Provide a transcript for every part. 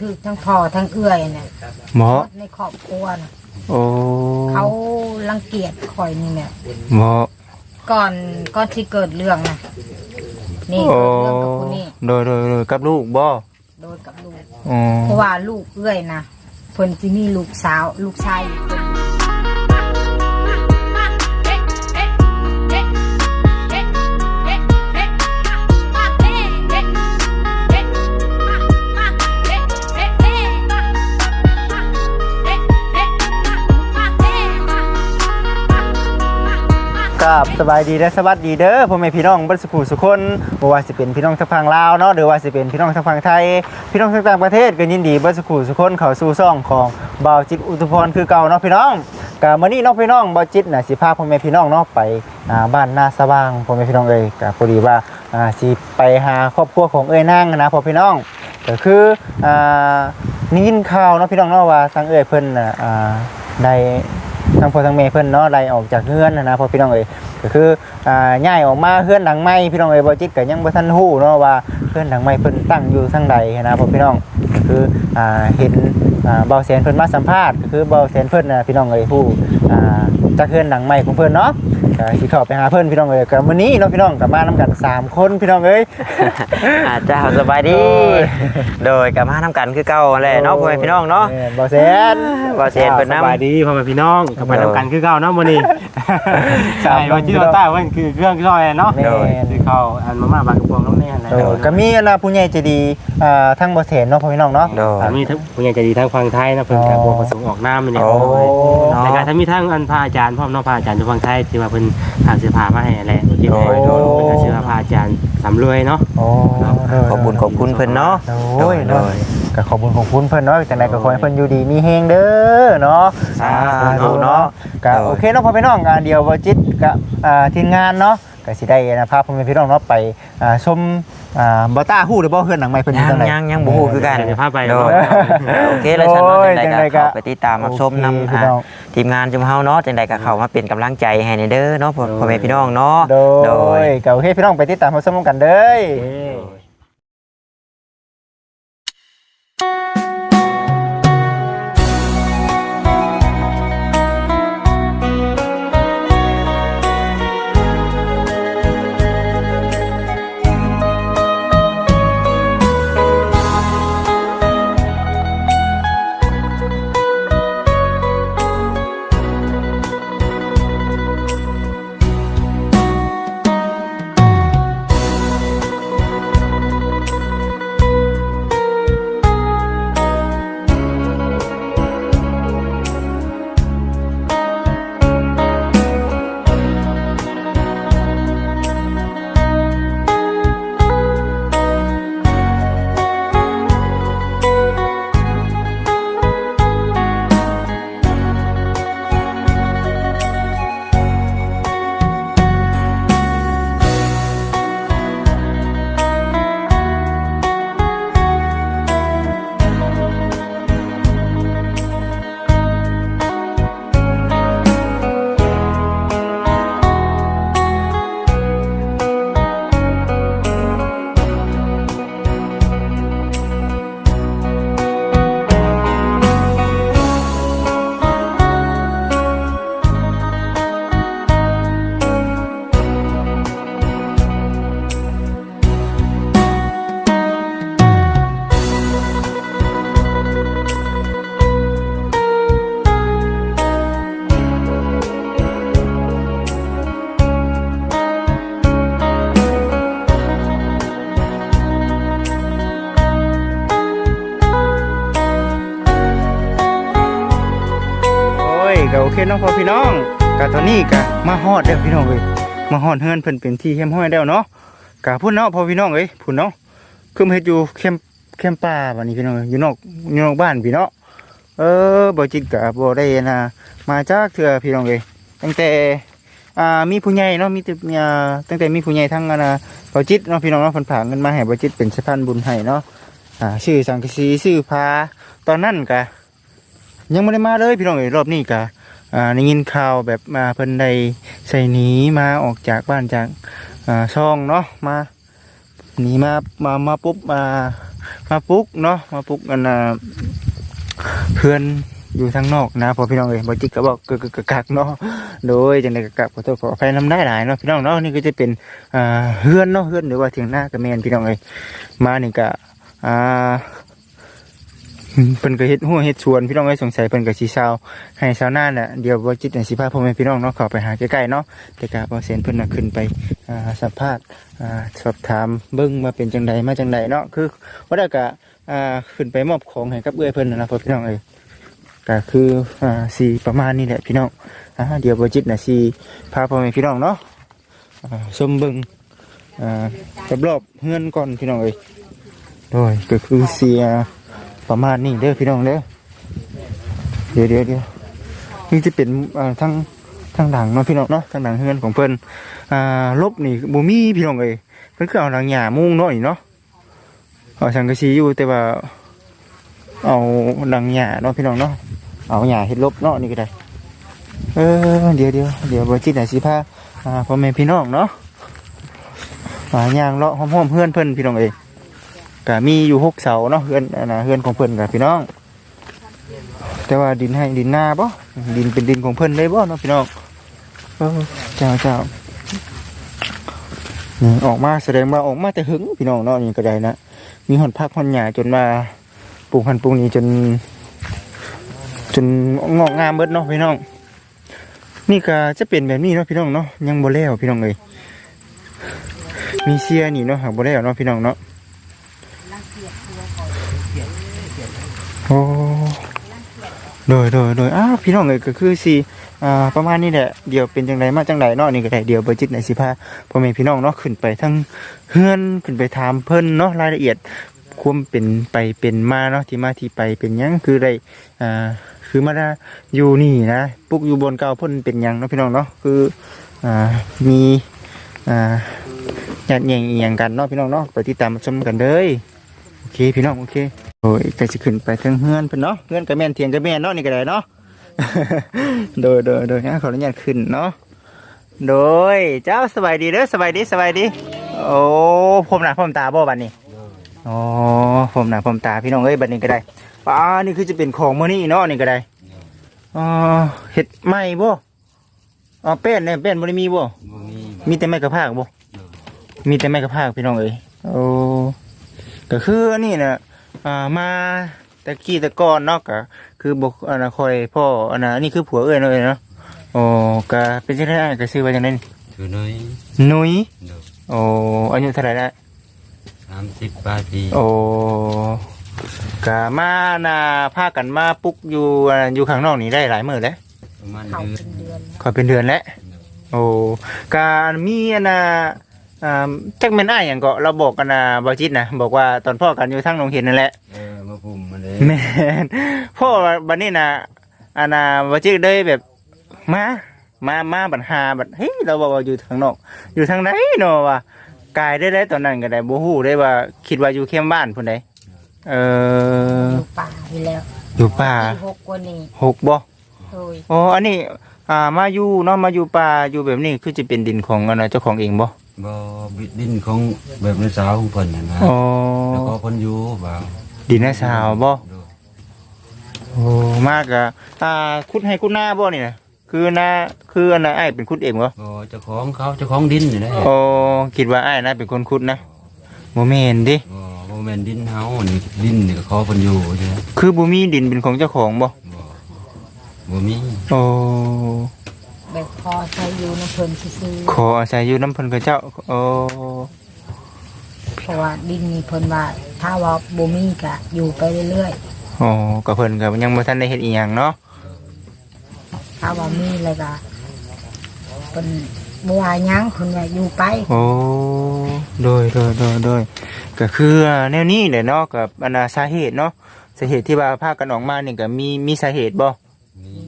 ถือทั้งพ่อทั้งเอื้อยเนี่ยหมอในครอบครัวน่ะโอ้เขารังเกียจคอยนี่เนี่ยหมอก่อนก่อนที่เกิดเรื่องนะนี่โอ้เกิดเรื่องกับคนนี้โดยโดยโดยกับลูกบ่โดนกับลูก อ๋อเพราะว่าลูกเอื้อยนะเพิ่นที่มีลูกสาว ลูกชายอยู่คน บสบายดีและสวัสดีเด้อพ่อแม่พี่น้องเบัดสุขุสุคนบ่ว่าสิเป็นพี่น้องทางฝั่งลาวเนาะหรือว่าสิเป็นพี่น้องทางฝั่งไทย พี่น้องทางต่างประเทศก็ยินดีเบัดสุขุสุคนเข้าสู่ช่องของบ่าวจิตอุทุพรคือเก่าเนาะพี่น้องก็มื้อนี้เนาะพี่น้องบ่าวจิตน่ะสิพาพ่อแม่พี่น้องเนาะไปอ่าบ้านนาสว่างพ่อแม่พี่น้องเอ้ยก็พอดีว่าอ่าสิไปหาครอบครัวของเอ้ยนางนะพ่อพี่น้องก็คืออ่านี่ยินข่าวเนาะพี่น้องเนาะว่าทางเอ้ยเพิ่นน่ะอ่าได้ ทั้งพ่อทั้งแม่เพิ่นเนาะไล่ออกจากเฮือนนะนะพ่อพี่น้องเอ้ยก็คืออ่าย้ายออกมาเฮือนหลังใหม่พี่น้องเอ้ยบ่จิตก็ยังบ่ทันฮู้เนาะว่าเฮือนหลังใหม่เพิ่นตั้งอยู่ทางใดนะพ่อพี่น้องก็คืออ่าเห็นอ่าเบาแสนเพิ่นมาสัมภาษณ์ก็คือเบาแสนเพิ่นน่ะพี่น้องเอ้ยฮู้อ่า จากเฮือนหลังใหม่ของเพิ่นเนาะก็สิเข้าไปหาเพิ่นพี่น้องเอ้ยก็มื้อนี้เนาะพี่น้องก็มานํกันสามคนพี่น้องเอ้ย อาเจ้าสบายดี โดยกลับมาทำกันคือเก่าแหละเนาะพ่อแม่พี่น้องเนาะแม่เบาแสนบ่เสียนเพิ่นสนำบายดีพ่อแม่พี่น้องกลับมาทำกันคือเก่าเนาะมื้อนี้ใช่วันที่เราต้าเพิ่นคือเครื่องก้อยเนาะแม่นคือเขาอันมาม่าบางกระป๋องน้ำแน่นแหละโดยก็มีอันนะผู้ใหญ่ใจะดีอ่าทั้งบ่แสนเนาะพ่อพี่น้องเนาะ โดยอ่ามีทั้งผู้ใหญ่ใจดีทั้งฟังไทยนะเพิ่นกับอ๋อบ่ประสงค์ออกน้ำมันเนี่ยโอ้ในเนาะการถ้ามีทั้งอันพระอาจารย์พร้อมเนาะพระอาจารย์จะฟังไทยที่ว่าเพิ่นหาเสื้อผ้ามาให้แหละที่ให้โดยโดย เพิ่นก็ชื่อว่าพระอาจารย์สำรวยเนาะ โอ้ขอบคุณขอบคุณเพิ่นเนาะโอ้ยโดเนาะยก็ขอบคุณของคุณเพิ่นเนาะจังไดก็ขอให้เพิ่นอยู่ดีมีแฮงเด้อเนาะสาธุเนาะ ก็โดยโอเคเนาะพ่อพี่น้องงานเดียวบ่จิตกับอ่าทีมงานเนาะ ก็สิได้นะพาพ่อแม่พี่น้องเนาะไปอ่าชมอ่าบ่ต้าฮู้หรือบ่เฮือนหลังใหม่เพิ่นอยู่ยังจังได ยังยังบ่ฮู้คือกันเดี๋ยวพาไป โดเนาะยโอเคแล้วฉันโอ้เนาะยจังจังใดใดก็ ก็เข้าไปติดตามรับชมนำโอเคพี่อ่าน้อง ทีมงานจุมเฮาเนาะจังใดก็เข้ามาเป็นกำลังใจให้ในเด้อเนาะพ่อพ่อแม่พี่น้องเนาะ โดโดยยก็โอเคพี่น้องไปติดตามรับชมกันเด้อโน้องพ่อพี่น้องก็ตอนนี้ก็มาฮอดแล้วพี่น้องเอ้ยมาฮอดเฮือนเพิ่นเป็นที่เข้มห้อยแล้วเนาะก็พุ่นเนาะพ่อพี่น้องเอ้ยพุ่นเนาะคือมาเฮ็ดอยู่เข้มเข้มป่าบัดนี้พี่น้องอยู่นอกอยู่นอกบ้านพี่เนาะเออบ่จิตก็บ่ได้นะมาจากเทื่อพี่น้องเอ้ยตั้งแต่อ่ามีผู้ใหญ่เนาะมีแต่อ่าตั้งแต่มีผู้ใหญ่ทั้งน่ะบ่จิตเนาะพี่น้องเนาะเพิ่นฝาเงินมาให้บ่จิตเป็นสะพานบุญให้เนาะอ่าชื่อสังกะสีชื่อพาตอนนั้นก็ยังไม่ได้มาเลยพี่น้องเอ๋ยรอบนี้กะ อ่าได้ยินข่าวแบบมาเพิ่นได้ใส่หนีมาออกจากบ้านจากอ่าช่องเนาะมาหนีมามามาปุ๊บมามาปุ๊กเนาะมาปุ๊กอันนะเพื่อนอยู่ทางนอกนะพอพี่น้องเอ้ยบ่จิกก็บอกกึกกักเนาะโดยจังได๋ก็กขอโทษขออภัยนำได้หลายเนาะพี่น้องเนาะนี่ก็จะเป็นอ่าเฮือนเนาะเฮือนหรือว่าเถียงนาก็แม่นพี่น้องเอ้ยมานี่ก็อ่า เพิ่นก็เฮ็ดหัวเฮ็ดสวนพี่น้องเอ้สงสัยเพิ่นก็สิเซาให้ชาวนาน่ะเดี๋ยวบ่จิตน่ะสิพาพ่อแม่พี่น้องเนาะเข้าไปหาใกล้ๆเนาะแต่ก็บ่เซ็นเพิ่นน่ะขึ้นไปอ่าสัมภาษณ์อ่าสอบถามเบิ่งว่าเป็นจังใดมาจังใดเนาะคือว่าได้ก็อ่าขึ้นไปมอบของให้กับเอื้อยเพิ่นน่ะนะพ่อพี่น้องเอ้ยก็คืออ่าสิประมาณนี้แหละพี่น้องอ่าเดี๋ยวบ่จิตน่ะสิพาพ่อแม่พี่น้องเนาะอ่าชมเบิ่งอ่ารอบๆเฮือนก่อนพี่น้องเอ้ยโดยก็คือเสีย ประมาณนี้เด้อพี่น้องเด้อเดี๋ยวเดี๋ยวเดี๋ยวนี่จะเป็นทั้งทั้งหลังเนาะพี่น้องเนาะทั้งหลังเฮือนของเพิ่นอ่าลบนี่บ่มีพี่น้องเอ้ยเพิ่นคือเอาหลังหญ้ามุงเนาะนี่เนาะเอาสังกะสีอยู่แต่ว่า เอาหลังหญ้าเนาะพี่น้องเนาะเอาหญ้าเฮ็ดลบเนาะนี่ก็ได้เออเดี๋ยวเดี๋ยวเดี๋ยวบ่จิตน่ะสิพาอ่าพ่อแม่พี่น้องเนาะอ่ายางเลาะห้อมๆเฮือนเพิ่อนพี่น้องเอ้ ก็มีอยู่หกเสาเนาะเฮือนอันนะเฮือนของเพิ่นกับพี่น้อง แต่ว่าดินให้ดินหน้าบ่ดินเป็นดินของเพิ่นได้บ่เนาะพี่น้องเออเจ้าเจ้านี่ออกมาแสดงว่าออกมาแต่หึงพี่น้องเนาะนี่ก็ได้นะมีหอนพักหอนหญ้าจนมาปลูกหันปลูกนี้จน จนงอกงามเบิดเนาะพี่น้อง นี่ก็จะเป็นแบบนี้เนาะพี่น้องเนาะยังบ่แล้วพี่น้องเอ้ยมีเสียนี่เนาะหากบ่แล้วเนาะพี่น้องเนาะ โอ้โดยโดยโดยอ้าวพี่น้องเอ้ยก็คือสิอ่าประมาณนี้แหละเดี๋ยวเป็นจังไดมาจังไดเนาะนี่ก็ได้เดี๋ยวเบอร์จิตไหนสิพาพ่อแม่พี่น้องเนาะขึ้นไปทั้งเฮือนขึ้นไปถามเพิ่นเนาะรายละเอียดควมเป็นไปเป็นมาเนาะที่มาที่ไปเป็นยังคือได้อ่าคือมาได้อยู่นี่นะปุกอยู่บนเก่าพ่นเป็นยังเนาะพี่น้องเนาะคืออ่ามีอ่าญาติใหญ่อีหยังกันเนาะพี่น้องเนาะไปติดตามชมกันเลยโอเคพี่น้องโอเค โอ้ยก็จะขึ้นไปทางเฮือนเพิ่นเนาะเฮือนกับแม่นเทียงกับแม่นเนาะนี่ก็ได้เนาะโดยโดยโดยงั้นขออนุญาตขึ้นเนาะโดยเจ้าสบายดีเด้อสบายดีสบายดี โอ้ผมหน้าผมตาบ่บัดนี้โอ้ผมหน้าผมตาพี่น้องเอ้ยบัดนี้ก็ได้ป้านี่คือจะเป็นของมื้อนี้เนาะนี่ก็ได้อ๋อเฮ็ดไหม้บ่อ๋อแป้นเนี่ยแป้นบ่ได้มีบ่บ่มีมีแต่ไม้กระพากบ่มีแต่ไม้กระพากพี่น้องเอ้ยโอ้ก็คืออันนี้น่ะ อ่ามาตะกี้ตะก้อนเนาะก็คือบกอันนะคอยพ่ออันนะอันนี้คือผัวเอ้ยเนาะเอ้ยเนาะโอ้ก็เป็นจังได๋ก็ซื้อไว้จังได๋คือน้อยหนุยเด้อโอ้อายุเท่าไหร่ละ30ปาปีโอ้ก็มาน่ะพากันมาปลุกอยู่อ่าอยู่ข้างนอกนี่ได้หลายมื้อแล้วประมาณเขาเดือนเป็นเดือนขอยเป็นเดือนแล้วโอ้การมีอันน่ะ อ่าจักแม่นอ้ายหยังก็เราบอกกันน่ะบ่จิตนะบอกว่าตอนพ่อกันอยู่ทางหนองเห็นนั่นแหละ เออมาปุ่มมาเลยแม่นพ่อบัดนี้นะอานาบัจิกได้แบบมามามาบัดหาบัดเฮ้ยเราบอกว่าอยู่ทางนอก อยู่ทางไหนเนาะว่ากายได้ได้ตอนนั้นก็ได้บ่ฮู้ได้ว่าคิดว่าอยู่เข้มบ้านพุ่นใดเอออยู่ป่าไปแล้วอยู่ป่าปีหกกว่านี้หกบ่โดยอ๋ออันนี้อ่ามาอยู่เนาะมาอยู่ป่าอยู่แบบนี้คือจะเป็นดินของอันน่ะเจ้าของเองบ่ บ่บิดดินของแบบในสาวของเพิ่นน่ะนะอ๋อแล้วก็เพิ่นอยู่บ่าวดินน้าสาวบ่เด้อโอ้มากอะอ่าคุดให้คุดหน้าบ่นี่นะคือหน้าคืออันน่ะอ้ายเป็นคุดเองบ่บ่เจ้าของเขาเจ้าของดินนี่แหละโอ้คิดว่าอ้ายนะเป็นคนคุดนะโมเมนดิบ่บ่แม่นดินเฮานี่ดินนี่ก็ขอเพิ่นอยู่ใช่ไหมคือบุมีดินเป็นของเจ้าของบ่บ่บ่มีโอ้ แบบพอใช้อยู่ในเพิ่นซื้อขออาศัยอยู่น้ำเพิ่นกับเจ้า โอ้ๆเพราะว่าดินนี่เพิ่นว่าถ้าว่าบ่มีก็อยู่ไปเรื่อยโอ้กับเพิ่นกับยังบ่ทันได้เฮ็ดอีหยังเนาะๆถ้าว่ามีเลยก็เพิ่นบ่ว่าหยังเพิ่นว่าอยู่ไปโอ้โดยโดยโดยโดยก็คือแนวนี้แหละเนาะกับอันน่ะสาเหตุเนาะสาเหตุที่ว่าพากันออกมานี่ก็มีมีสาเหตุบ่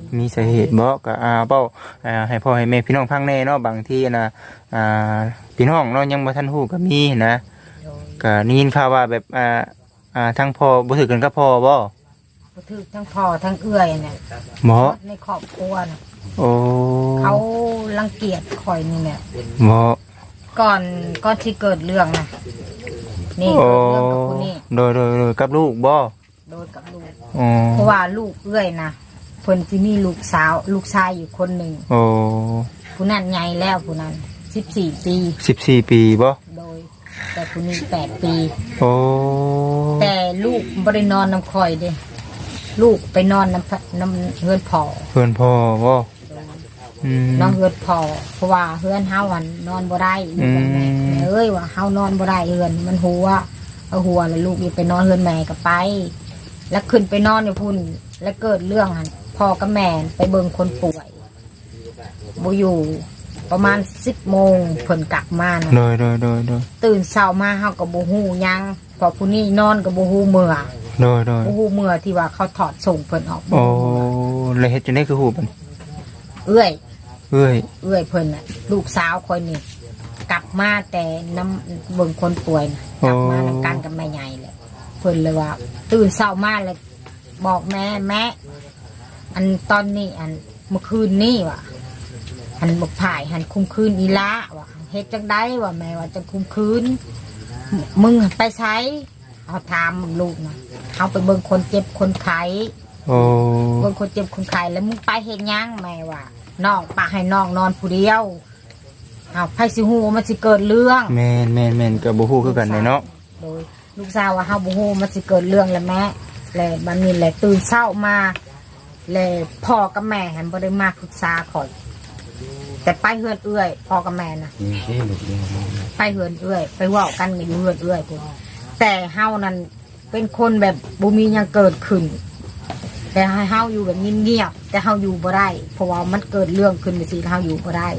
มีมีสาเหตุบ่ก็อ่าเป้าอ่าให้พ่อให้แม่พี่น้องฟังแน่เนาะบางทีนะอ่าพี่น้องเนาะยังบ่ทันฮู้ก็มีนะโดยก็ได้ยินข่าวว่าแบบอ่าอ่าทั้งพ่อบ่ถือกันกับพ่อบ่บ่ถือทั้งพ่อทั้งเอื้อยเนี่ยบ่ในครอบครัวน่ะโอ้เขารังเกียจข่อยนี่แหละบ่ก่อนก่อนที่เกิดเรื่องนะนี่โอ้เรื่องกับผู้นี่โดยโดยโดยกับลูกบ่โดยกับลูก อ๋อเพราะว่าลูกเอื้อยนะ เพิ่นที่มีลูกสาว ลูกชายอยู่คนหนึ่งโอ้ผู้นั้นใหญ่แล้วผู้นั้นสิบสี่ปี สิบสี่ปีบ่โดย แต่ผู้นี้แปดปี โอ้แต่ลูกบรินอนน้ำคอยเด้ลูกไปนอนน้ำพะน้ำเฮือนพอเพื่อนพ่อบ่อืมน้องเฮือนพอเพราะว่าเฮือนเฮาวันนอนบ่ได้อยู่กับแม่อืม แม่เอ้ยว่าเฮานอนบ่ได้เฮือน มันหัวเอาหัวแล้วลูกนี่ไปนอนเฮือนแม่ก็ไป แล้วขึ้นไปนอนอยู่พุ่น แล้วเกิดเรื่องหัน พ่อกับแม่ไปเบิ่งคนป่วยบ่อยู่ประมาณสิบโมงเพิ่นกลับมานะโดยโดยโดยโดยตื่นเช้ามาเฮาก็บ่ฮู้หยังพอผู้นี้นอนก็บ่ฮู้เมื่อโดยโดยบ่ฮู้เมื่อที่ว่าเขาถอดส่งเพิ่นออกบ่โอ้ฮู้เมื่อแล้วเฮ็ดจังได๋คือฮู้บัดเอื้อย เอ้ยเอื้อยเพิ่นน่ะ ลูกสาวคนนี้กลับมาแต่น้ำเบิ่งคนป่วยน่ะกลับมานํกันกับแม่ใหญ่เลยเพิ่นเลยว่า ตื่นเช้ามาเลยบอกแม่แม่ อันตอนนี้อันเมื่อคืนนี้ว่ะอันบอกถ่ายหันคุมคืนอีละว่ะเฮ็ดจังได้ว่ะแม่ว่าจะคุมคืนมมึงไปใช้เอาถามลูกนะเอาไปเบิ่งคนเจ็บคนไข้โอ้เบิ่งคนเจ็บคนไข้แล้วมึงไปเฮ็ดหยังแม่ว่าน้องปาให้น้องนอนผู้เดียวเอาไผสิฮู้ว่ามันสิเกิดเรื่องแม่นแม่นแม่นก็บ่ฮู้คือกันเนาะโดยลูกสาวว่าเฮาบ่ฮู้มันสิเกิดเรื่องแล้วแม่แล้วบัดนี้แหละตื่นเช้ามา แล้วพ่อกับแม่หันบ่ได้มาปรึกษาข่อย แต่ไปเฮือนเอื้อยพ่อกับแม่น่ะไปเฮือนเอื้อย ไปเว้ากันกับอยู่เฮือนเอื้อยพุ่นแต่เฮานั้นเป็นคนแบบบ่มีหยังเกิดขึ้น แต่ให้เฮาอยู่แบบเงียบๆแต่เฮาอยู่บ่ได้เพราะว่ามันเกิดเรื่องขึ้นไปสิเฮาอยู่บ่ได้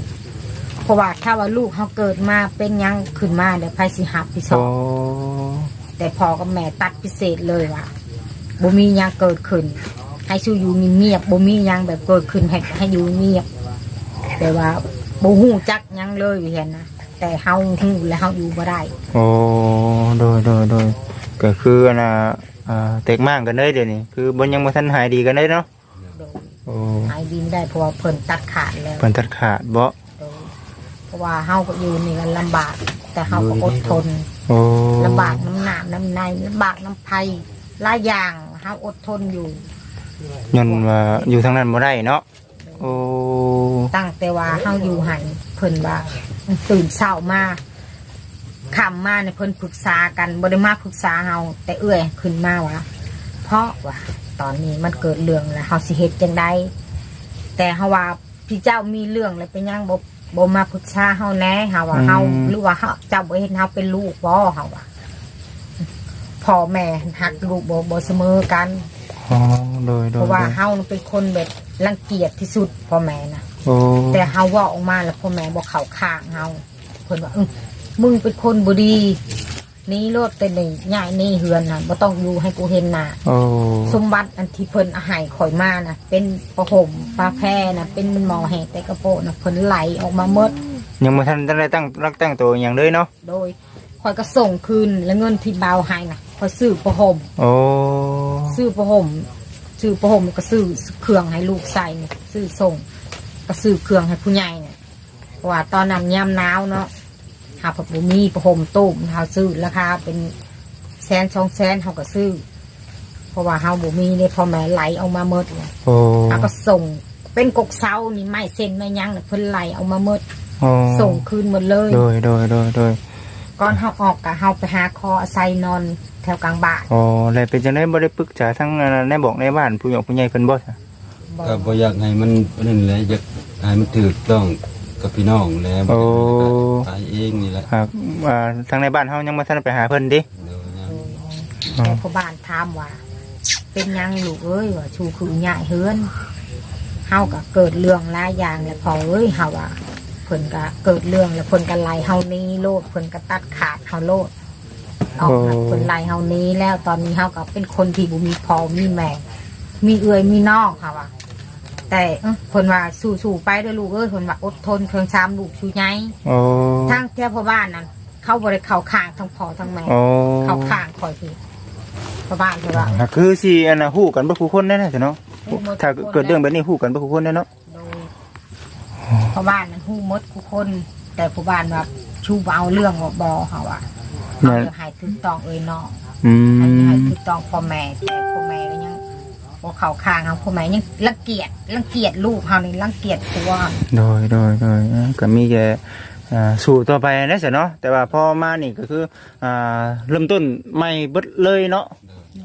เพราะว่าถ้าว่าลูกเฮาเกิดมาเป็นหยังขึ้นมาเดี๋ยวไผสิหับผิดชอโอ้บแต่พ่อกับแม่ตัดพิเศษเลยว่าบ่มีหยังเกิดขึ้น ให้ชูอยู่เงียบๆบ่มีหยังแบบเกิดขึ้นให้ให้อยู่เงียบแต่ว่าบ่ฮู้จักหยังเลยเห็นนะแต่เฮาฮู้แล้วเฮาอยู่บ่ได้โอ้โดยโดยโดยก็คืออันน่ะอ่าแตกมากกันเลยเดี๋ยวนี้คือบ่ยังบ่ทันหายดีกันเลยเนาะโดยโอ้หายดีไม่ได้เพราะว่าเพิ่นตัดขาดแล้วเพิ่นตัดขาดบ่โดยเพราะว่าเฮาก็อยู่นี่กันลำบาก แต่เฮาก็อดทนโอ้ลำบากน้ำหนามน้ำในลำบากน้ำภัยหลายอย่างเฮาอดทนอยู่ ย้อนว่าอยู่ทางนั้นบ่ได้เนาะโอ้ตั้งแต่ว่าเฮาอยู่หันเพิ่นว่าตื่นเช้ามาคำมาเนี่ยเพิ่นปรึกษากันบ่ได้มาปรึกษาเฮาแต่เอื้อยขึ้นมาว่าเพราะว่าตอนนี้มันเกิดเรื่องแล้วเฮาสิเฮ็ดจังไดแต่เฮาว่าพี่เจ้ามีเรื่องแล้วเป็นหยังบ่บ่มาปรึกษาเฮาแหน่เฮาว่าเฮาหรือว่าเฮาเจ้าบ่เห็นเฮาเป็นลูกบ่เฮาว่าพ่อแม่หักลูกบ่บ่เสมอกัน อ๋อโดยโดเพยราะว่าโดยเฮาน่ะเป็นคนแบบรังเกียจที่สุดพ่อแม่นะโอ้แต่เฮาเว่าออกมาแล้วพ่อแม่บอกเขาข้างเฮาเพิ่นว่าเออมึงเป็นคนบ่ดีหนี่โลดเป็นนี่ย่ายหนี่เฮือนน่ะบ่ต้องอยู่ให้กูเห็นหน้า โอ้สมบัติอันที่เพิ่นเอาให้ข่อยมาน่ะเป็นประห่มปลาแพรน่ะเป็นหมอแหกแต่กระโปะน่ะเพิ่นไหลออกมาหมดยังบ่ทันได้ตั้งรักตั้งตัวอหย่างเลยเนาะโดยข่ อยก็ส่งคืนแล้วเงินที่เบาวให้น่ะข่อยซื้อประห่มโอ้ซื้อประห่มซื้อประห่มก็ซื้อเครื่องให้ลูกใส่นี่ซื้อส่งก็ซื้อเครื่องให้ผู้ใหญ่เนี่ยเพราะว่าตอนนั้นยามหนาวเนาะหาผักบุมีประห่มตุ้มเฮาซื้อราคาเป็นแสนสองแสนเฮาก็ซื้อ เพราะว่าเฮาบุมีเนี่ยพอแม่ไหลออกมาเมดเลยโอ้เฮาก็ส่งเป็นกกเซานี่ไม่เส้นไม่ยั้งน่ะเพิ่นไหลออกมาเมดโอ้ส่งคืนหมดเลยโดยโดยโดยโดย ก่อนเฮาออกกะเฮาไปหาคออาศัยนอนแถวกลางบ้านโอ้แล้วเป็นจังได๋บ่ได้ปรึกษาทั้งอันนั้นในบอกในบ้านผู้ใหญ่ผู้ใหญ่เพิ่นบ่ซะบอก็กบ่อยากให้มันนั่นแหละอยากให้มันถูกต้องกับพี่น้องแหล้วโอ้ไปเองนี่แหละครับอ่าทางในบ้านเฮายังบ่ทันไปหาเพิ่นดิเดี๋ยวนะแต่พ่อบ้านถามว่า เป็นหยังลูกเอ้ยว่าชูคือใหญ่เฮือนเฮาก็เกิดเรื่องหลายอย่างแล้วพอเอ้ยเฮาว่า เพิ่นก็เกิดเรื่องแล้วเพิ่นก็ไล่เฮาหนี้โลดเพิ่นก็ตัดขาดเฮาโลดออกมาเพิ่นไล่เฮาหนี้แล้วตอนนี้เฮาก็เป็นคนที่บ่มีพ่อมีแม่มีเอื้อยมีน้องค่ะว่าแต่เอ้อเพิ่นว่าสู้ๆไปเด้อลูกเอ้ยเพิ่นว่าอดทนเครื่องชามลูกชูใหญ่โอ้ทางเที่ยวพ่อบ้านนั้นเขาบ่ได้เข้าข้างทั้งพ่อทั้งแม่โอ้เข้าข้างคอยทีพ่อบ้านเพิ่นว่าอ่าคือสิอันน่ะฮู้กันบ่ผู้คนแน่ๆซะเนาะฮู้หมดถ้าทุกคนเกิดเรื่องแบบนี้ฮู้กันบ่ผู้คนแน่เนาะ โดยพ่อบ้านนั้นฮู้หมดทุกคน แต่พ่อบ้านว่าชูบ่เอาเรื่องบ่บ่เฮาว่าเอาเดี๋ยวให้ถูกต้องเอ้ยน้องอือันนี้มให้ถูกต้องพ่อแม่แต่พ่อแม่ก็ยังบ่เข้าข้างเขาพ่อแม่ยังรังเกียจรังเกียจลูกเฮานี่รังเกียจตัวโดยโดยโดยเอ้อก็มีแค่อ่าสู่ต่อไปนะสิเนาะแต่ว่าพอมานี่ก็คืออ่าเริ่มต้นใหม่เบิดเลยเนาะ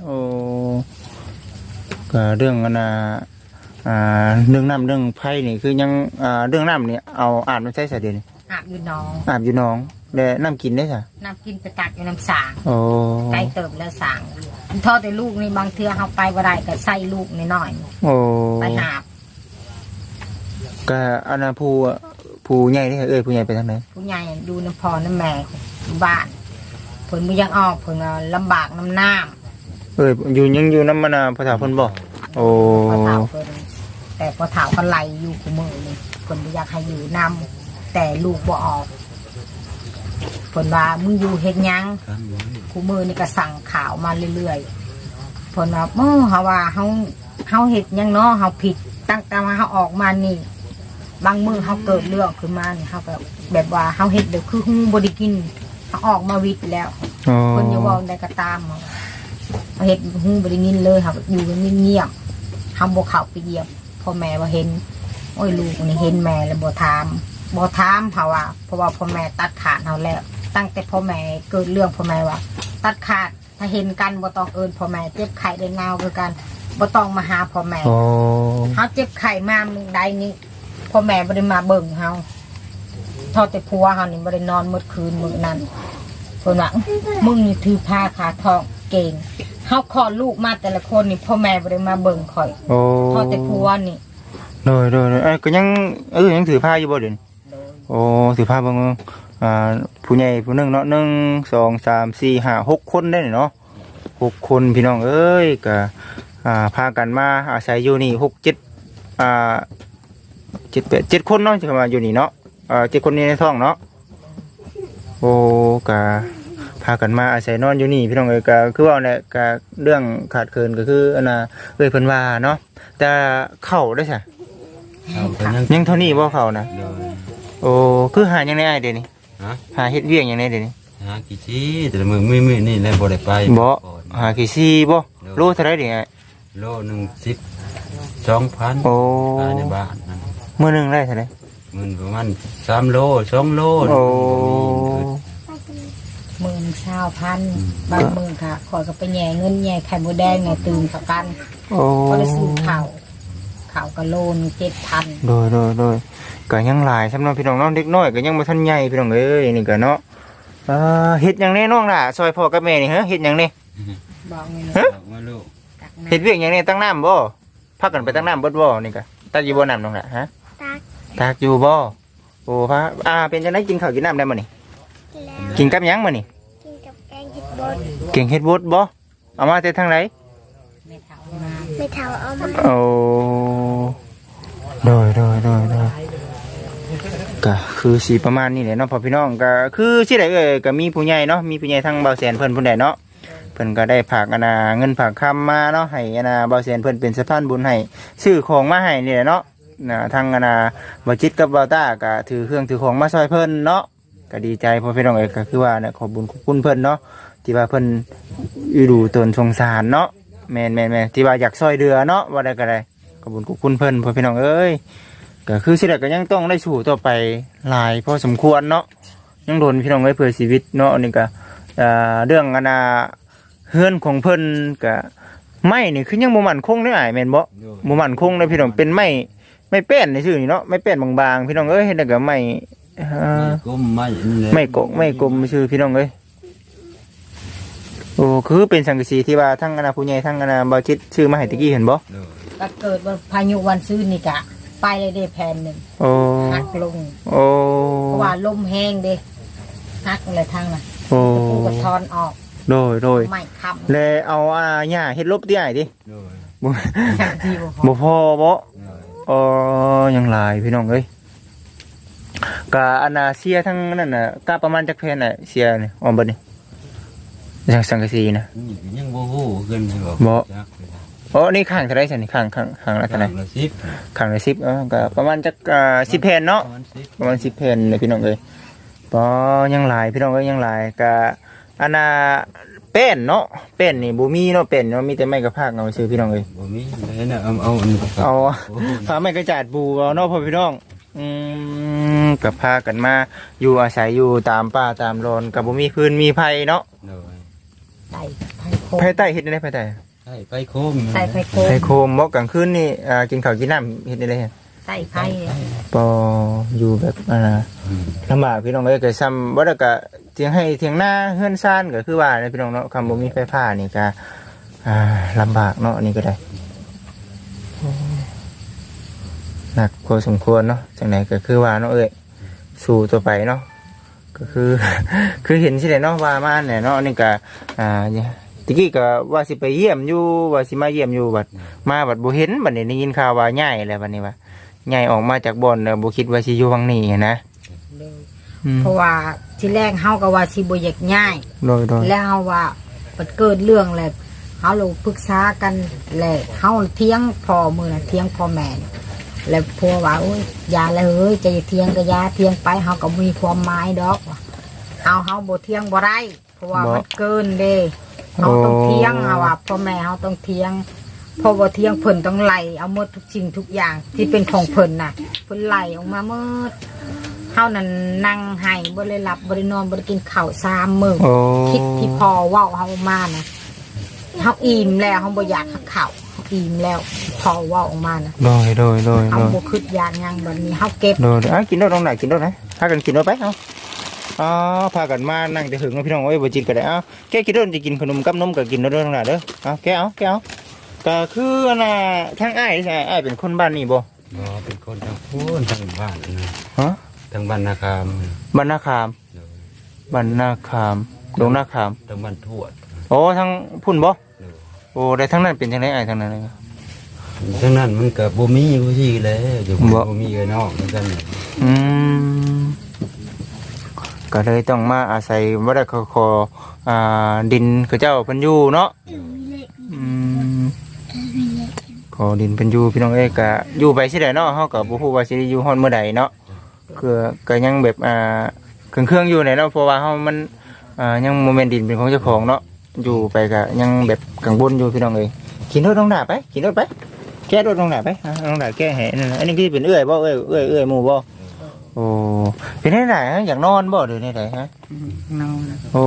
โอ้ก็เรื่องอันน่ะ อ่าเรื่องน้ำเรื่องไผ่นี่คือยังอ่าเรื่องน้ำนี่เอาอาบน้ำใช้สะเดียวนี่อาบอยู่น้องอาบอยู่หน้องแต่น้ำกินได้สะน้ำกินไปตักอยู่น้ำสางโอ้ไกลเติบแล้วสางทอดแต่ลูกนี่บางเทื่อเฮาไปบ่ได้ก็ใส่ลูกน้อยโอ้ๆไปหาบก็อันน่ะผู้ผู้ใหญ่นี่เอ้ยผู้ใหญ่ไปทางไหนผู้ใหญ่อยู่น้ำพอน้ำแม่อยู่บ้านเพิ่นบ่ยังออกเพิ่นก็ลำบากน้ำน้ำเอ้ยอยู่ยังอยู่น้ำมันน่ะภาษาเพิ่นบ่โอ้พอเฒ่าเพิ่น แต่พอเฒ่าก็ไล่อยู่คุมือนี่เพิ่นบ่อยากให้อยู่นํแต่ลูกบ่ออกเพิ่นว่ามึงอยู่เฮ็ดหยังครั้งไว้คุมือนี่ก็สั่งข่าวมาเรื่อยๆเพิ่นว่าโอ้เฮาว่าเฮาเฮาเฮ็ดหยังเนาะเฮาผิดตั้งแต่ว่าเฮาออกมานี่ บางมือเฮาเกิดเรื่องขึ้นมานี่เฮาก็แบบว่าเฮาเฮ็ดเดี๋ยวคือฮู้บ่ได้กินเฮาออกมาวิทย์แล้วโอ้คนอย่าเว่าได้ก็ตามเอาเอาเฮ็ดหูบริงินเลยค่ะอยู่กันเงียบๆทำบ่เข้าไปเหยียบ พ่อแม่ว่าเห็น โอ้ยลูกนี่เห็นแม่แล้วบ่ถามบ่ถามเพราะว่าเพราะว่าพ่อแม่ตัดขาดเอาแล้ว ตั้งแต่พ่อแม่เกิดเรื่องพ่อแม่ว่า ตัดขาดถ้าเห็นกันบ่ต้องเอิ้นพ่อแม่เจ็บไข้ได้เงาคือกันบ่ต้องมาหาพ่อแม่โอ้เฮาเจ็บไข้มามึงใดนี่พ่อแม่บ่ได้มาเบิ่งเฮาทอดแต่ผัวเฮานี่บ่ได้นอนมื้อคืนมื้อนั้นเพิ่นว่าอื้อมึงนี่ถือผ้าขาทอง เก่งเฮาคลอดลูกมาแต่ละคนนี่พ่อแม่บ่ได้มาเบิ่งข่อยโอ้ทอดแต่ผัวนี่โดยโดยโดยเอ้ยก็ยังเออยังถือผ้าอยู่บ่เด่นโอ้ถือผ้าเบิ่งอ่าผู้ใหญ่ผู้หนึงเนาะหนึ่งสองสามสี่ห้าหกคนได้นี่เนาะหกคนพี่น้องเอ้ยก็อ่าพากันมาอาศัยอยู่นี่หกเจ็ดอ่าเจ็ดแปดเจ็ดคนเนาะจะมาอยู่นี่เนาะอ่าเจ็ดคนนี้ในท้องเนาะโอ้กะ พากันมาอาศัยนอนอยู่นี่พี่น้องเอ้ยก็คือว่าเนี่ยก็เรื่องขาดเคินก็คืออันน่ะเอ้ยเพิ่นว่าเนาะแต่เข้าได้ใช่เอาไปยังยังเท่านี้บ่เขานะโดยโอ้คือหายังไงอ้ายเดี๋ยวนี้ฮะหาเฮ็ดเวียงยังไงเดี๋ยวนี้หากี่ชีแต่ละมือมือมือนี่แหละบ่ได้ไปบ่ก่อนหากี่ซี่บ่รู้เท่าไรเดี๋ยวนี้โลหนึ่งสิบสองพันโอ้ขายในบ้านนั่นมื้อหนึงได้เท่าไรมันประมาณสามโลสองโลโอ้หมื่นเช้าพันบางมือค่ะข่อยก็ไปแย่เงินแย่ไข่มดแดงไงตื่นประกันโอ้ก็ได้ซื้อข้าวข้าวกะโลนเจ็ดพันโดยโดยโดยก็ยังหลายสำหรับพี่น้องเน้องเด็กน้อยก็ยังบ่ทันใหญ่พี่น้องเอ้ยนี่ก็เนาะเอ่อเฮ็ดหยังแน่น้องล่ะซอยพ่อกับแม่นี่ฮะเฮ็ดหยังแน่บอกเงินฮะบอกว่าลูกตักน้เฮ็ดเวียงหยังแน่ตั้งน้ำบ่พากันไปตั้งน้ำเบิดบ่นี่ก็ตักอยู่บ่น้ำน้องล่ะฮะตักตักอยู่บ่โอ้พระอ่าเป็นจังไดกินข้าวกินน้ำได้มื้อนี่แล้วกินกับหยังมื้อนี่กินกับแกง เห็ดบดเก่งเฮ็ดบดบ่เอามาแต่ทางไหนำไม่เท่ามาไม่เท่าเอามาโอ้โดยโดยโดยโดยก็คือสีประมาณนี้แหละเนาะพ่อพี่น้องก็คือสิได้เอ่ยก็มีผู้ใหญ่เนาะมีผู้ใหญ่ทางเบาแสนเพิ่นผู้ใดเนาะเพิ่นก็ได้ฝากอนาเงินฝากคำมาเนาะให้อนาเบาแสนเพิ่นเป็นสะพานบุญให้ซื้อของมาให้นี่แหละเนาะนะทางอนาบ่จิตกับเบาต้าก็ถือเครื่องถือของมาซอยเพิ่นเนาะ ก็ดีใจพ่อพี่น้องเอ้ยก็คือว่าเนี่ยขอบุญขอบคุณเพิ่นเนาะที่ว่าเพิ่นอยู่ดูตนสงสารเนาะแมนแมนแมนที่ว่าอยากซอยเดือเนาะว่าได้ก็ได้ขอบคุณขอบคุณเพิ่นพ่อพี่น้องเอ้ยก็คือสิได้ก็ยังต้องได้สู่ต่อไปหลายพอสมควรเนาะยังโดนพี่น้องเอ้ยเพื่อชีวิตเนาะอันนี้ก็อ่าเรื่องอนาเฮือนของเพิ่นก็ไม้นี่คือยังบ่มั่นคงได้อ้ายแม่นบ่โดยบ่มั่นคงเลยพี่น้องเป็นไม้ไม้แป้นในชื่อนี่เนาะไม้แป้นบางๆพี่น้องเอ้ยเฮ็ดได้ก็ไม้ อ่าไม่ก้มไม่นี่แหละไม่กกไม่กลมชื่อพี่น้องเอ้ยโอ้คือเป็นสังกะสีที่ว่าทั้งอนาผู้ใหญ่ทั้งอนาบาจิตชื่อมาให้ตะกี้เห็นบ่โดยก็เกิดวันพายุวันซื้อนี่กะ ไปเลยได้แผ่นหนึ่งโอ้หักลงโอ้เพราะว่าลมแห้งเด้หักอะไรทางน่ะโอ้ตะปูกระทอนออกโดยโดยไม่ค้ำแล้วเอาอ่าหญ้าเฮ็ดลบที่ไหนดิโดยบ่อย่างที่บ่พอบ่พอบ่โดยเออยังหลายพี่น้องเอ้ย กะอนาเสียทั้งนั้นน่ะกะประมาณจักแผ่นน่ะเสียนี่ออมเบิดนี่สังสังกะสีนะ นี่ก็ยังบ่ฮู้ขึ้นให้บอกบ่ จักเลยนะโอ้นี่ข้างเท่าไหร่ซั่นนี่ข้างข้างข้างละเท่าไหร่ข้งละสิบข้างละ10เออก็ประมาณจักอ่า10แผ่นเนาะ ประมาณสิบประมาณสิบเพนเลยพี่น้องเลยปอยังหลายพี่น้องก็ยังหลายกะอันน่ะเป็นเนาะเป็นนี่บ่มีเนาะเป็นเนาะมีแต่ไม้กระพากเอาซื้อพี่น้องเอ้ยบ่มีเลยนะเอาเอาอันนี้เอาโอ้พาไม้กระจาดบูเอาเนาะพ่อพี่น้อง อืมกับพากันมา อยู่อาศัยอยู่ตามป่าตามโลนกับบ่มีพื้นมีไผเนาะโดยใส่ไผ่โคมไผใต้เฮ็ดได้ไผใต้ใช่ไปโคมใส่ไผ่โคมไผโคมบ่กลางคืนนี่อ่ากินข้าวกินน้ำเฮ็ดได้เลยใส่ไผ่ปออยู่แบบอ่าอืมลำบากพี่น้องเอ้ยก็ซ้ำบ่ได้ก็เถียงให้เถียงหน้าเฮือนซ่านก็คือว่านะพี่น้องเนาะคำบ่มีไฟฟ้านี่ก็อ่าลำบากเนาะอันนี่ก็ได้โอ้ หนักพอสมควรเนาะจังไหนก็คือว่าเนาะเอ้ยสู้ต่อไปเนาะก็คือ คือเห็นสิได้เนาะว่ามาเนี่ยเนาะอันนี่ก็อ่าตะกี้ก็ว่าสิไปเยี่ยมอยู่ว่าสิมาเยี่ยมอยู่บัดมาบัดบ่เห็นบัดนี้ได้ยินข่าวว่าย้ายแล้วบัดนี้ว่าย้ายออกมาจากบ่อนแล้วบ่คิดว่าสิอยู่วังนี้นะอืมเพราะว่าที่แรกเฮาก็ว่าสิบ่อยากย้ายโดยโดยแล้วเฮาว่ามันเกิดเรื่องแหละเฮาเราปรึกษากันแหละเฮาเถียงพ่อมือน่ะเถียงพ่อแม่น่ะ แล้วพัวว่าโอ้ยอย่าเลยเฮ้ยจะเถียงก็อย่าเถียงไปเฮาก็มีความหมายดอกว่ะเฮาเฮาบ่เถียงบ่ได้เพราะว่ามันเกินเด้เฮาต้องเถียงเฮาว่าพ่อแม่เฮาต้องเถียงเพราะว่าเถียงเพิ่นต้องไล่เอาหมดทุกสิ่งทุกอย่างที่เป็นของเพิ่นน่ะเพิ่นไล่ออกมาหมดเฮานั่นนั่งให้บ่ได้หลับบ่ได้นอนบ่ได้กินข้าวสามมื้อโอ้คิดที่พอเว่าเฮามานะเฮาอิ่มแล้วเฮาบ่อยากหักข้าวเฮา อิ่มแล้วพอเว่าออกมานะโดยโดยโดยเฮาโดยบ่คิดอยากหยังบัดนี้เฮาเก็บโดยอะกินรถตรงไหนกินรถไหนพากันกินรถไปเอาอ๋อพากันมานั่งแต่หึงกับพี่น้องเอ้ยบ่จิตก็ได้เอาแกกินรถจะกินขนมกับนมก็กินรถตรงไหนเด้อเอาแกเอาแกเอาก็คืออันน่ะทางอ้ายนี่ไงอ้ายเป็นคนบ้านนี่บ่บ่เป็นคนทางโพ้นทางบ้านนะฮะทางบ้านนาคามบ้านนาคามโดยบ้านนาคามดงนาคามทางบ้านทวดโอ้ทางพุ่นบ่ โดยโอ้ได้ทางนั้นเป็นจังไดอ้ายทางนั้นเลยทางนั้นมันก็บ่มีผู้ที่แล้วอยู่บ่ บ่มีไอ้นอกเหมือนกันอืมก็เลยต้องมาอาศัยบ่ได้ขอขออ่าดินเขาเจ้าเพิ่นอยู่เนาะอืมขอดินเป็นอยู่พี่น้องเอ้ยก็อยู่ไปสิได้เนาะเฮาก็บ่ฮู้ว่าสิได้อยู่ฮอดเมื่อใดเนาะคือก็ยังแบบอ่าเครื่องเครื่องๆอยู่เนี่ยเนาะเพราะว่าเฮามันอ่ายังบ่แม่นดินเป็นของเจ้าของเนาะ อยู่ไปก็ยังแบบกังวลอยู่พี่น้องเอ้ยขี่รถลงหน้าไปขี่รถไปแก้รถลงหน้าไปอะลงหน้าแก้ให้นั่นน่ะอันนี้คือเป็นเอื้อยบ่เอื้อยเอื้อยเอื้อยหมู่บ่โอ้เป็นได้ไหนฮะอยากนอนบ่หรือได้ไหนฮะ นอนโอ้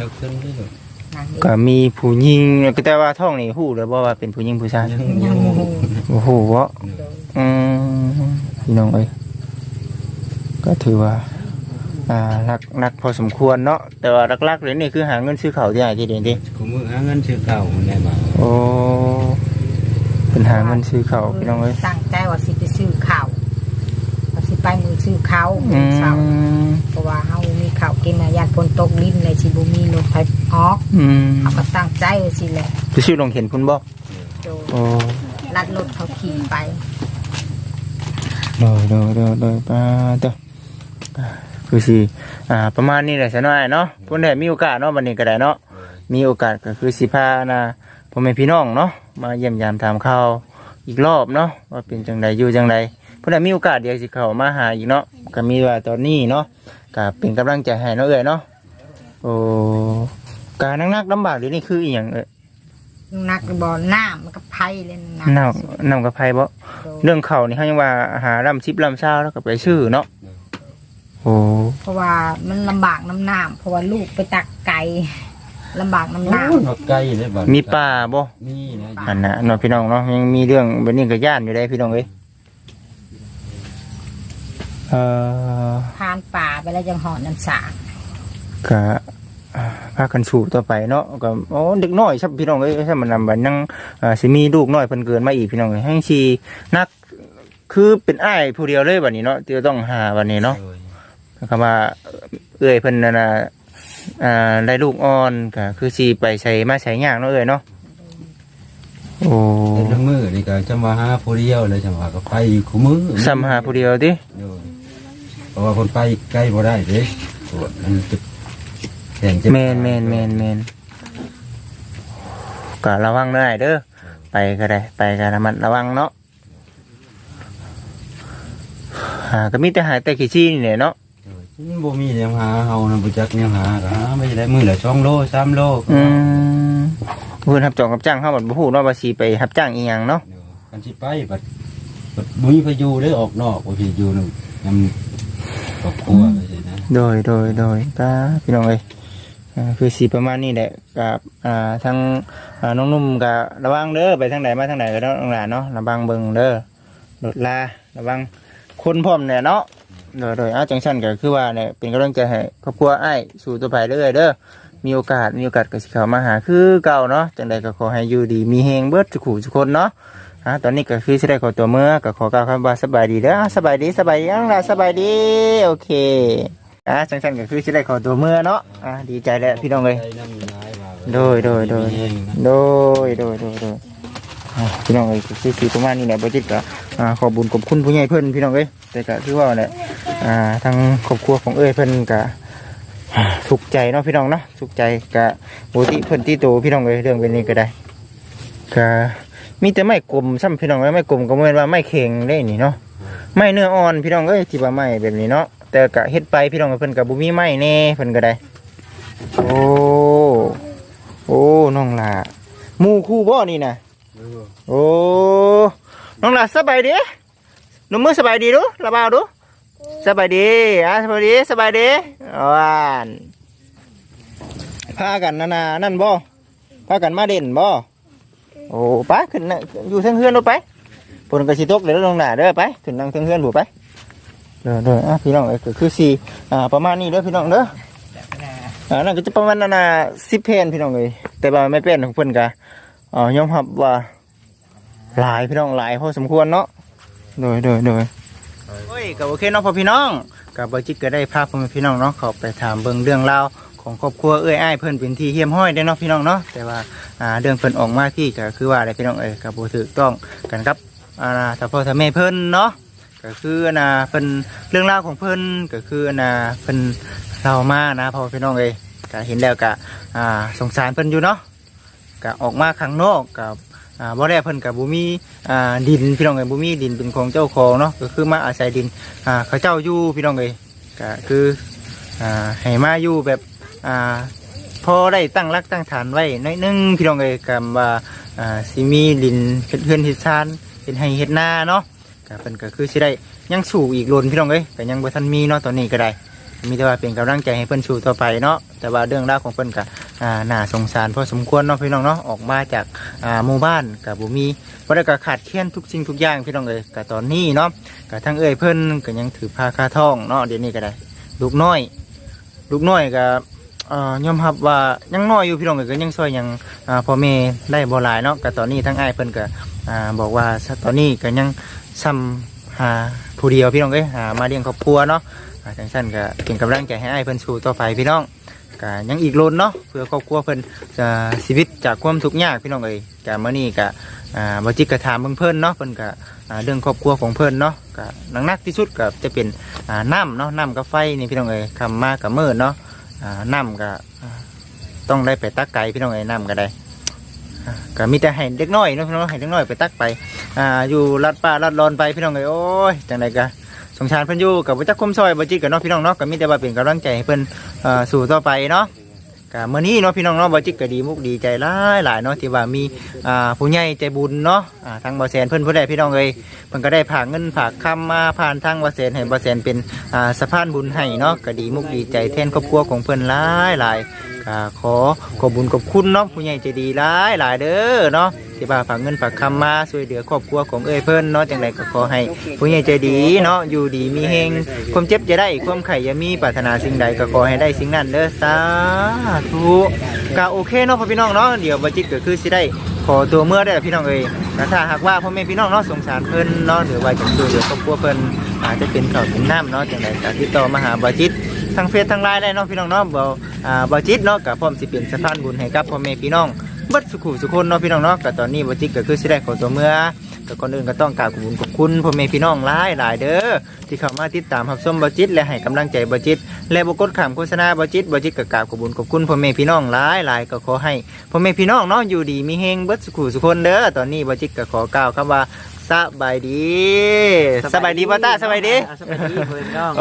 นึกขึ้นได้เลยนั่งก็มีผู้หญิงก็แต่ว่าท้องนี่ฮู้เลยบ่ว่าเป็นผู้หญิงผู้ชายยังโมโหโอ้โหวะอืมพี่น้องเอ้ยก็ถือว่า อ่านักนักพอสมควรเนาะแต่ว่าหลักๆเลยนี่คือหาเงินซื้อข้าวที่ไหนที่เด่นดิกูมือหาเงินซื้อข้าวแน่บ่าวโอ้เป็นหาเงินซื้อข้าวพี่น้องเอ้ยตั้งใจว่าสิไปซื้อข้าวว่าสิไปมือซื้อข้าวอืมื้อเช้ามเพราะว่าเฮามีข้าวกินน่ะยานฝนตกลิ้นเลยสิบ่มีรถไฟออกอืมเฮาก็ตั้งใจว่าสิแหละไปซื้อลงเห็นพุ่นบ่โดยโอ้ลัดรถเขาขี่ไปโดยโดยโดยโดยป้าเด้อ คือสิอ่าประมาณนี้แหละซะหน่อยเนาะเพิ่นได้มีโอกาสเนาะบัดนี้ก็ได้เนาะมีโอกาสก็คือสิพานะพ่อแม่พี่น้องเนาะมาเยี่ยมยามถามข่าวอีกรอบเนาะว่าเป็นจังใดอยู่จังใดเพิ่นได้มีโอกาสเดี๋ยวสิเข้ามาหาอีกเนาะก็มีว่าตอนนี้เนาะก็เป็นกำลังใจให้เนาะเอ้ยเนาะโอ้การนักนักๆลำบากเดี๋ยวนี้คืออีหยังเอ้ยนักบ่อน้ำมันก็ไผเล่นน้น้ำน้ำกับไผบ่ำโดยเรื่องข้าวนี่เฮายังว่าหาลำชิบลำเช้าแล้วก็ไปซื้อเนาะ โอ้เพราะว่ามันลำบากน้ำน้ำเพราะว่าลูกไปตักไก่ลำบากน้ำโอ้น้ยมาไกลเลยบ่าวมีป่าบ่มีนะอันน่ะเนาะพี่น้องเนาะยังมีเรื่องแบบนี้ก็ย่านอยู่ได้พี่น้องเอ้ยเอ่อำผ่านป่าไปแล้วจังหอดน้ำสางก็อ่าพากันสู่ต่อไปเนาะก็โอ้เด็กน้อยครับพี่น้องเอ้ยถ้ามันนำบัดยังอ่าสิมีลูกน้อยเพิ่นเกินมาอีกพี่น้องเอ้ยให้ชีนัก คือเป็นอ้ายผู้เดียวเลยบัดนี้เนาะที่ต้องหาบัดนี้เนาะ โดย คำว่าเอ้ยเพิ่นนั่นน่ะอ่าได้ลูกอ่อนก็คือสิไปใช้มาใช้ยากเนาะเอ้ยเนาะโอ้แต่ละมือนี่ก็จะมาหาผู้เดียวเลยจังหวะก็ไปคู่มือซ้ำหาผู้เดียวติโดยเพราะว่าคนไปใกล้บ่ได้เด้ปวดมันจะแข่งจะแม่นแม่นแม่นแม่นก็ระวังหน่อยเด้อไปก็ได้ ไปก็ระมัดระวังเนาะหาก็มีแต่หายแต่ขี้ชี้นี่แหละเนาะโดย บ่มีแนวหาเฮานะบ่จักแนวหาก็หาไม่ได้มื้อละ2โล3โลก็อืมเพิ่นรับจองรับจ้างเฮาบัดบ่ฮู้เนาะว่าสิไปรับจ้างอีหยังเนาะเดี๋ยวกันสิไปบัดบัดบ่มีไปอยู่เด้อออกนอกบ่สิอยู่นำนำครอบครัวไปสินะโดยโดยโดยตาพี่น้องเอ้ยอ่าคือสิประมาณนี้แหละกับอ่าทางอ่าน้องนุ่มก็ระวังเด้อไปทางไหนมาทางไหนก็ต้องหลานเนาะระวังเบิ่งเด้อรถลาระวังคนพร้อมเนี่ยเนาะ โดยโดยอ้าจังซั่นก็คือว่าเนี่ยเป็นกำลังใจให้ครอบครัวไอ้ายสู่ต่อไปเรื่อยเด้อมีโอกาสมีโอกาสก็สิเข้ามาหาคือเก่าเนาะจังใดก็ขอให้อยู่ดีมีเฮงเบิดทุกคู่ทุกคนเนาะอ่าตอนนี้ก็คือสิได้ขอตัวเมื่อก็ขอกล่าวคำว่าสบายดีเด้อสบายดีสบายดีอังล่ะสบายดีโอเคอ่าจังสันก็คือสิได้ขอตัวเมื่อเนาะอ่าดีใจแล้วพี่น้องเลยใจน้ำลายมาโดยโดยโดยโดยโดยโดยโดย พี่น้องเลยคือสีประมาณนี้แหละบ่จิตก็ขอบุญขอบคุณผู้ใหญ่เพิ่อนพี่น้องเอ้ยแต่ก็คือว่าเนี่ยทางครอบครัวของเอ้ยเพิ่อนก็สุขใจเนาะพี่น้องเนาะสุขใจกะบุติเพิ่อนที่โตพี่น้องเอ้ยเรื่องเป็นนี้ก็ได้ก็มีแต่ไม้กลมซ้ำพี่น้องเอ้ยไม้กลมก็บ่แม่นว่าไม้เข่งได้นี่เนาะไม้เนื้ออ่อนพี่น้องเอ้ยที่ว่าไม้แบบนี้เนาะแต่ก็เฮ็ดไปพี่น้องเอ้ยเพิ่อนก็บ่มีไม้แน่เพิ่อนก็ได้ โอ้โอ้น้องล่ามูคู่บ่นี่นะ โอ้น้องหลาสบายดีหนุ่มมือสบายดีดูระบาวดูสบายดีอะสบายดีสบายดีว่านพากันนานานั่นบ่พากันมาเด่นบ่โอ้ไปขึ้นน่ะอยู่เทิงเฮือนดูไปฝนก็สิตกเดี๋ยวลงหน้าเด้อไปขึ้นนั่งเทิงเฮือนผู้ไปเด้อเด้ออะพี่น้องเอ้ยก็คือสี่อ่าประมาณนี้เด้อพี่น้องเด้ออ่านั่นก็จะประมาณนานาสิบเพนพี่น้องเอ้ยแต่ว่าไม่เป็นของเพิ่นกะ อ่ายอมรับว่าหลายพี่น้องหลายพอสมควรเนาะโดยโดยโดยโอ้ยก็โอเคเนาะพ่อพี่น้องกับบจิตก็ได้พาพ่อแม่พี่น้องเนาะเขาไปถามเบิ่งเรื่องราวของครอบครัวเอ้ยอ้ายเพิ่นเป็นที่เฮียมห้อยได้เนาะพี่น้องเนาะแต่ว่าอ่าเรื่องเพิ่นออกมาที่ก็คือว่าอะไรพี่น้องเอ้ยก็บ่ถูกต้องกันครับอ่าถ้าพ่อถ้าแม่เพิ่นเนาะก็คืออันน่ะเพิ่นเรื่องราวของเพิ่นก็คืออันน่ะเพิ่นเล่ามานะพ่อพี่น้องเอ้ยก็เห็นแล้วก็อ่าสงสารเพิ่นอยู่เนาะ ก็ออกมาข้างนอกกับอ่าบ่ได้เพิ่นกับบุมีอ่าดินพี่น้องเอ้ยบุมีดินเป็นของเจ้าของเนาะก็คือมาอาศัยดินอ่าเขาเจ้าอยู่พี่น้องเอ้ยก็คืออ่าให้มาอยู่แบบอ่าพอได้ตั้งรักตั้งฐานไว้น้อยนึงพี่น้องเอ้ยกับว่าอ่าสิมีดินเฮ็ดเฮือนเฮ็ดชานเป็นให้เฮ็ดนาเนาะก็เพิ่นก็คือสิได้ยังสู่อีกลนพี่น้องเอ้ยก็ยังบ่ทันมีเนาะตอนนี้ก็ได้ มีแต่ว่าเป็นกำลังใจให้เพิ่อนสู่ต่อไปเนาะแต่ว่าเรื่องราวของเพิ่อนก็อ่าน่าสงสารพอสมควรเนาะพี่น้องเนาะออกมาจากหมู่บ้านกับบุมีบ่ได้ก็ขาดเคียนทุกสิ่งทุกอย่างพี่น้องเอ้ยก็ตอนนี้เนาะก็ทั้งเอ้ยเพิ่อนก็ยังถือผ้าคาทองเนาะเดี๋ยวนี้ก็ได้ลูกน้อย ลูกน้อยก็เอ่อยอมรับว่ายังน้อยอยู่พี่น้องเอ้ยก็ยังช่วยยังอพ่อแม่ได้บ่หลายเนาะก็ตอนนี้ทั้งไอ้เพิ่อนก็อ่าบอกว่าตอนนี้ก็ยังซ้ำหาผู้เดียวพี่น้องเอ้ยหามาเลี้ยงครอบครัวเนาะ จังสั้นก็เป็นกำลังใจให้อ้ายเพิ่นสู้ต่อไปพี่น้องก็ยังอีกโลนเนาะเพื่อครอบครัวเพิ่นจะชีวิตจากความทุกข์ยากพี่น้องเอ้ยก็มื้อนี้ก็อ่าบ่จิกก็ถามเบิ่งเพิ่นเนาะเพิ่นก็อ่าเรื่องครอบครัวของเพิ่นเนาะก็หนักหนักที่สุดก็จะเป็นอ่าน้ำเนาะน้ำกับไฟนี่พี่น้องเอ้ยคำมากกับมืดเนาะอ่าน้ำก็อ่าต้องได้ไปตักไก่พี่น้องเอ้ยน้ำก็ได้อ่าก็มีแต่ให้เด็กน้อยเนาะพี่น้องให้เด็กน้อยไปตักไปอ่าอยู่ลัดป่าลัดรอนไปพี่น้องเอ้ยโอ้ยจังไดก็ สงสารเพิ่นอยู่กับบ่จักคุมซอยบ่จิกับน้องพี่น้องเนาะก็มีแต่ว่าเป็นกำลังใจให้เพิ่นเอ่อสู่ต่อไปเนาะก็มื้อนี้เนาะพี่น้องเนาะบ่จิตก็ดีมุกดีใจหลายหลายเนาะที่ว่ามีอ่าผู้ใหญ่ใจบุญเนาะอ่าทางบ่แสนเพิ่นผู้ใดพี่น้องเอ้ยเพิ่นก็ได้ฝากเงินฝากคำมาผ่านทางบ่แสนให้บ่แสนเป็นอ่าสะพานบุญให้เนาะก็ดีมุกดีใจแทนครอบครัวของเพิ่นหลายหลายก็ขอขอบุญขอบคุณเนาะผู้ใหญ่ใจดีหลายหลายเด้อเนาะ ที่ว่าฝากเงินฝากคำมาช่วยเหลือครอบครัวของเอ้ยเพิ่นเนาะจังไดก็ขอให้ผู้ใหญ่ใจดีเนาะอยู่ดีมีเฮงความเจ็บจะได้ความไข่อย่ามีปรารถนาสิ่งใดก็ขอให้ได้สิ่งนั้นเด้อสาธุก็โอเคเนาะพ่อพี่น้องเนาะเดี๋ยวบัจิตก็คือสิได้ขอตัวเมื่อได้พี่น้องเอ้ยแต่ถ้าหากว่าพ่อแม่พี่น้องเนาะสงสารเพิ่นเนาะหรือว่าจะช่วยเหลือครอบครัวเพิ่นอาจจะเป็นข้าวเป็นน้ำเนาะจังไดก็ติดต่อมาหาบัจิตทางเฟซทางไลน์ได้เนาะพี่น้องเนาะบาอ่าบัจิตเนาะก็พร้อมสิเป็นสะพานบุญให้กับพ่อแม่พี่น้อง บิดสุขุสุคนเนาะพี่น้องเนาะก็ตอนนี้บัจิตก็คือสิได้ขอตัวเมื่อแต่ก่อนอื่นก็ต้องกราบขอบคุณขอบคุณพ่อแม่พี่น้องหลายหลายเด้อที่เข้ามาติดตามรับชมบอจิตและให้กำลังใจบอจิตและบกดขามโฆษณาบอจิตบอจิตก็กราบขอบคุณขอบคุณพ่อแม่พี่น้องหลายหลายก็ขอให้พ่อแม่พี่น้องเนาะอยู่ดีมีเฮงเบิดสุขุสุคนเด้อตอนนี้บอจิตก็ขอกล่าวคำว่าสบายดีสบายดีบ่ตาสบายดี สบายดีเพื่อนน้อง